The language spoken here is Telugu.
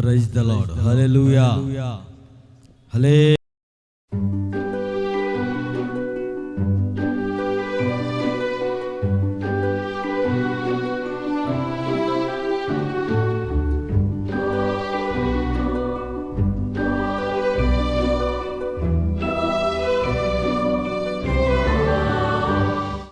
ప్రైజ్ ద లార్డ్ హల్లెలూయా హలే